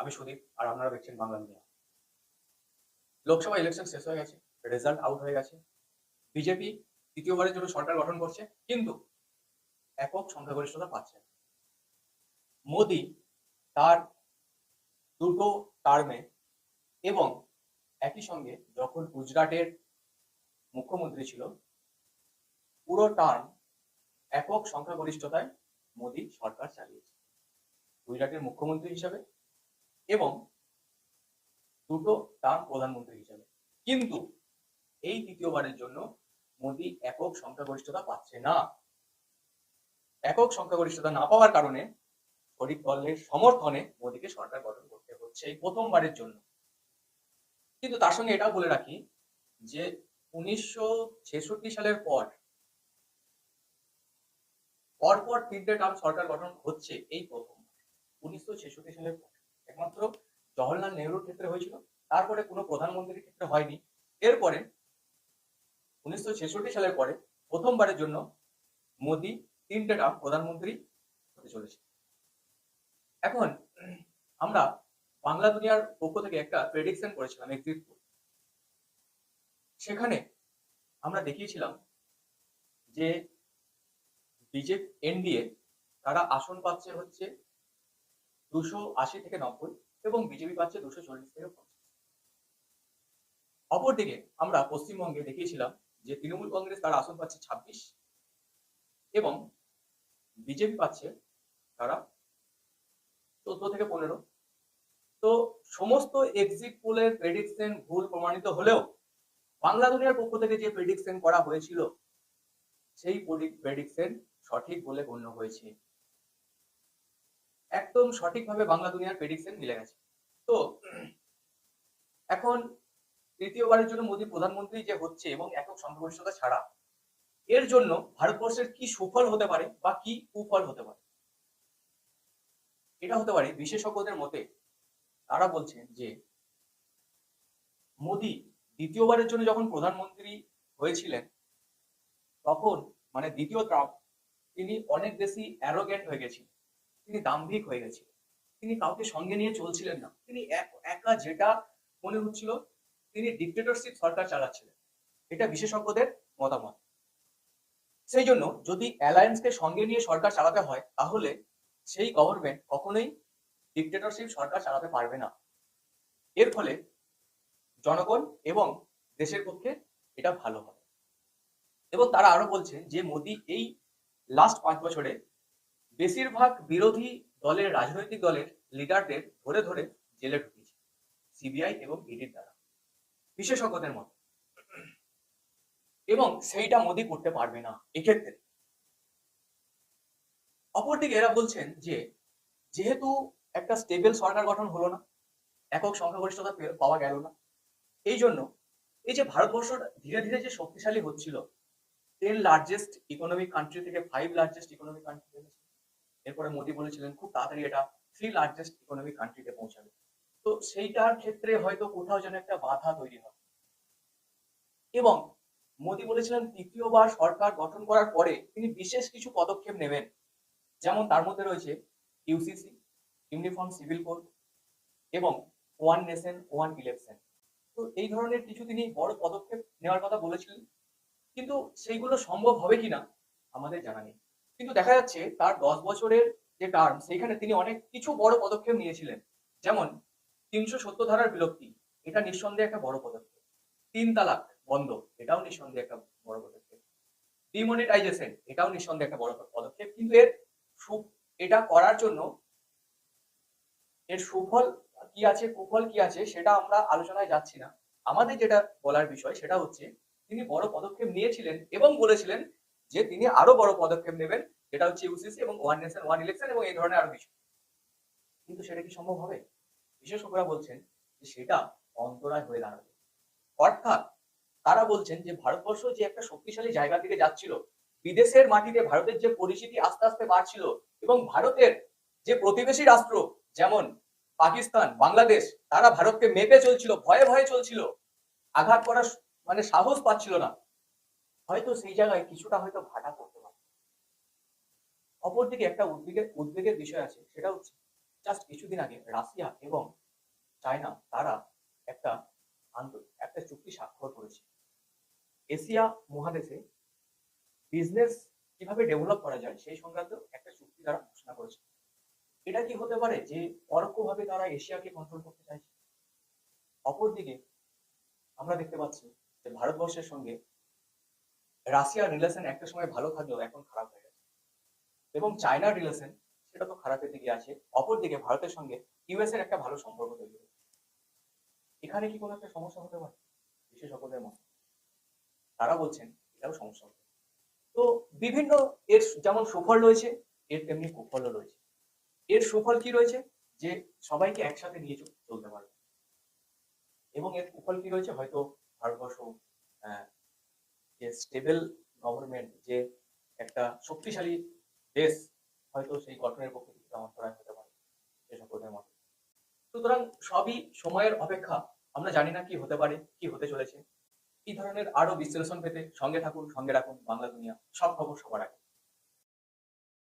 আমি সুদীপ আর আপনারা দেখছেন বাংলা মিডিয়া। লোকসভা ইলেকশন শেষ হয়ে গেছে রেজাল্ট আউট হয়ে গেছে। বিজেপি তৃতীয়বারের জন্য সরকার গঠন করছে, কিন্তু একক সংখ্যাগরিষ্ঠতা পাচ্ছে। মোদি তার দুটো টার্মে এবং একই সঙ্গে যখন গুজরাটের মুখ্যমন্ত্রী ছিল, পুরো টার্ম একক সংখ্যাগরিষ্ঠতায় মোদি সরকার চালিয়েছে। গুজরাটের মুখ্যমন্ত্রী হিসাবে এবং দুটো টার্ম প্রধানমন্ত্রী হিসাবে। কিন্তু এই তৃতীয়বারের জন্য মোদি একক সংখ্যাগরিষ্ঠতা পাচ্ছে না। একক সংখ্যাগরিষ্ঠতা না পাওয়ার কারণে শরিক দলের সমর্থনে মোদিকে সরকার গঠন করতে হচ্ছে এই প্রথমবারের জন্য। কিন্তু তার সঙ্গে এটাও বলে রাখি যে, উনিশশো ছেষট্টি সালের পর, পরপর তিনটে টার্ম সরকার গঠন হচ্ছে এই প্রথম উনিশশো ছেষট্টি সালের পর। একমাত্র জওহরলাল নেহরুর ক্ষেত্রে হয়েছিল। তারপরে কোনো প্রধানমন্ত্রীর ক্ষেত্রে হয়নি। এরপরে উনিশশো ছেষট্টি সালের পরে প্রথমবারের জন্য মোদি তিনটে টার্ম প্রধানমন্ত্রী হতে চলেছে। এখন আমরা বাংলা দুনিয়ার পক্ষ থেকে একটা প্রেডিকশন করেছিলাম এক্সিট সেখানে আমরা দেখিয়েছিলাম যে বিজেপি, এনডিএ তারা আসন পাচ্ছে হচ্ছে দুশো আশি থেকে নব্বই এবং বিজেপি পাচ্ছে দুশো চল্লিশ থেকে অপরদিকে আমরা পশ্চিমবঙ্গে দেখিয়েছিলাম যে তৃণমূল কংগ্রেস তার আসন পাচ্ছে ছাব্বিশ এবং বিজেপি পাচ্ছে তারা চোদ্দ থেকে পনেরো। তো সমস্ত এক্সিট পোলের প্রেডিকশন ভুল প্রমাণিত হলেও বাংলা দুনিয়ার পক্ষ থেকে যে প্রেডিকশন করা হয়েছিল, সেই প্রেডিকশন সঠিক বলে গণ্য হয়েছে। একদম সঠিকভাবে বাংলা দুনিয়ার প্রেডিকশন মিলে গেছে। তো, এখন তৃতীয়বারের জন্য মোদী প্রধানমন্ত্রী যে হচ্ছে এবং একক সংখ্যাগরিষ্ঠতা ছাড়া, এর জন্য ভারতবর্ষের কি সুফল হতে পারে বা কি কুফল হতে পারে? এটা হতে পারে বিশেষজ্ঞদের মতে তারা বলছেন যে, মোদী দ্বিতীয়বারের জন্য যখন প্রধানমন্ত্রী হয়েছিলেন, তখন মানে দ্বিতীয় ট্রাম্প, তিনি অনেক বেশি অ্যারোগেন্ট হয়ে গেছিলেন। তিনি দাম্ভিক হয়ে গেছিলেন। তিনি কাউকে সঙ্গে নিয়ে চলছিলেন না। তিনি একা যেটা মনে হচ্ছিল, তিনি ডিক্টেটরশিপ সরকার চালাচ্ছিলেন। এটা বিশেষজ্ঞদের মতামত। সেই জন্য যদি অ্যালায়েন্সকে সঙ্গে নিয়ে সরকার চালাতে হয়, তাহলে সেই গভর্নমেন্ট কখনোই ডিক্টেটরশিপ সরকার চালাতে পারবে না। এর ফলে জনগণ এবং দেশের পক্ষে এটা ভালো হবে। এবং তারা আরও বলছেন যে মোদী এই লাস্ট পাঁচ বছরে বেশিরভাগ বিরোধী দলের, রাজনৈতিক দলের লিডারদের ধরে ধরে জেলে ঢুকিয়েছে সিবিআই এবং ইডির দ্বারা। বিশেষজ্ঞদের মতে। এবং সেইটা মোদী করতে পারবে না, এক্ষেত্রে। অপরদিকে এরা বলছেন যে, যেহেতু একটা স্টেবল সরকার গঠন হলো না, একক সংখ্যাগরিষ্ঠতা পাওয়া গেল না, এই জন্য এই যে ভারতবর্ষ ধীরে ধীরে যে শক্তিশালী হচ্ছিল টেন লার্জেস্ট ইকোনমিক কান্ট্রি থেকে ফাইভ লার্জেস্ট ইকোনমিক কান্ট্রি এরপরে মোদী বলেছিলেন, খুব তাড়াতাড়ি এটা থ্রি লার্জেস্ট ইকোনমিক কান্ট্রিতে পৌঁছাবে। তো সেইটার ক্ষেত্রে হয়তো কোথাও যেন একটা বাধা তৈরি হয়। এবং মোদী বলেছিলেন, তৃতীয়বার সরকার গঠন করার পরে তিনি বিশেষ কিছু পদক্ষেপ নেবেন। যেমন তার মধ্যে রয়েছে ইউসিসি ইউনিফর্ম সিভিল কোড এবং ওয়ান নেশন ওয়ান ইলেকশন তো এই ধরনের কিছু তিনি বড় পদক্ষেপ নেওয়ার কথা বলেছিলেন, কিন্তু সেইগুলো সম্ভব হবে কিনা আমাদের জানা নেই। কিন্তু দেখা যাচ্ছে তার দশ বছরের যে টার্ম সেইখানে তিনি অনেক কিছু বড় পদক্ষেপ নিয়েছিলেন। যেমন তিনশো সত্তর ধারার বিলক্তি এটা নিঃসন্দেহে একটা বড় পদক্ষেপ। তিন তালাক বন্ধ, এটাও নিঃসন্দেহে একটা বড় পদক্ষেপ। ডিমনিটাইজেশন এটাও নিঃসন্দেহে একটা বড় পদক্ষেপ। কিন্তু এর এটা করার জন্য এর সুফল কি আছে, কুফল কি আছে, সেটা আমরা আলোচনায় যাচ্ছি না। আমাদের যেটা বলার বিষয়, সেটা হচ্ছে তিনি বড় পদক্ষেপ নিয়েছিলেন এবং বলেছিলেন যে তিনি আরও বড় পদক্ষেপ নেবেন যেটা হচ্ছে ইউসিসি এবং ওয়ান নেশন ওয়ান ইলেকশন এবং এই ধরনের আরও কিছু কিন্তু সেটা কি সম্ভব হবে? বিশেষজ্ঞরা বলছেন যে সেটা অন্তরায় হয়ে দাঁড়াবে। অর্থাৎ তারা বলছেন যে ভারতবর্ষ যে একটা শক্তিশালী জায়গা থেকে যাচ্ছিল, বিদেশের মাটিতে ভারতের যে পরিচিতি আস্তে আস্তে বাড়ছিল এবং ভারতের যে প্রতিবেশী রাষ্ট্র যেমন পাকিস্তান, বাংলাদেশ, তারা ভারতকে মেপে চলছিল, ভয়ে ভয়ে চলছিল। আঘাত করার মানে সাহস পাচ্ছিল না। হয়তো সেই জায়গায় কিছুটা হয়তো ভাটা করতে পারে। অপরদিকে একটা উদ্বেগের উদ্বেগের বিষয় আছে, সেটা হচ্ছে জাস্ট কিছুদিন আগে রাশিয়া এবং চায়না, তারা একটা একটা চুক্তি স্বাক্ষর করেছে। এশিয়া মহাদেশে বিজনেস কীভাবে ডেভেলপ করা যায় সেই সংক্রান্ত একটা চুক্তি তারা ঘোষণা করেছে। এটা কি হতে পারে যে পরোক্ষভাবে তারা এশিয়াকে কন্ট্রোল করতে চাইছে? অপরদিকে আমরা দেখতে পাচ্ছি যে ভারতবর্ষের সঙ্গে রাশিয়ার রিলেশন একটা সময় ভালো থাকলেও এখন খারাপ হয়ে গেছে। এবং চায়নার রিলেশন সেটা তো খারাপের দিকে আছে, অপরদিকে ভারতের সঙ্গে ইউএস এর একটা ভালো সম্পর্ক তৈরি হয়েছে। এখানে কি কোনো একটা সমস্যা হতে পারে? বিশেষজ্ঞদের মতে। তারা বলছেন, এটাও সমস্যা হতে। তো বিভিন্ন এর যেমন সুফল রয়েছে, এর তেমনি কুফলও রয়েছে। এর সুফল কি রয়েছে? যে সবাইকে একসাথে নিয়ে চলতে পারবে। এবং এর কুফল কি রয়েছে? হয়তো ভারতবর্ষ যে স্টেবল গভর্নমেন্ট যে একটা শক্তিশালী দেশ, হয়তো সেই গঠনের পক্ষে কিছুটা হতে পারে বিশেষজ্ঞদের মতে। সুতরাং সবই সময়ের অপেক্ষা। আমরা জানি না কি হতে পারে, কি হতে চলেছে। কি ধরনের আরও বিশ্লেষণ পেতে সঙ্গে থাকুন, সঙ্গে রাখুন বাংলা দুনিয়া। সব খবর সবার আগে।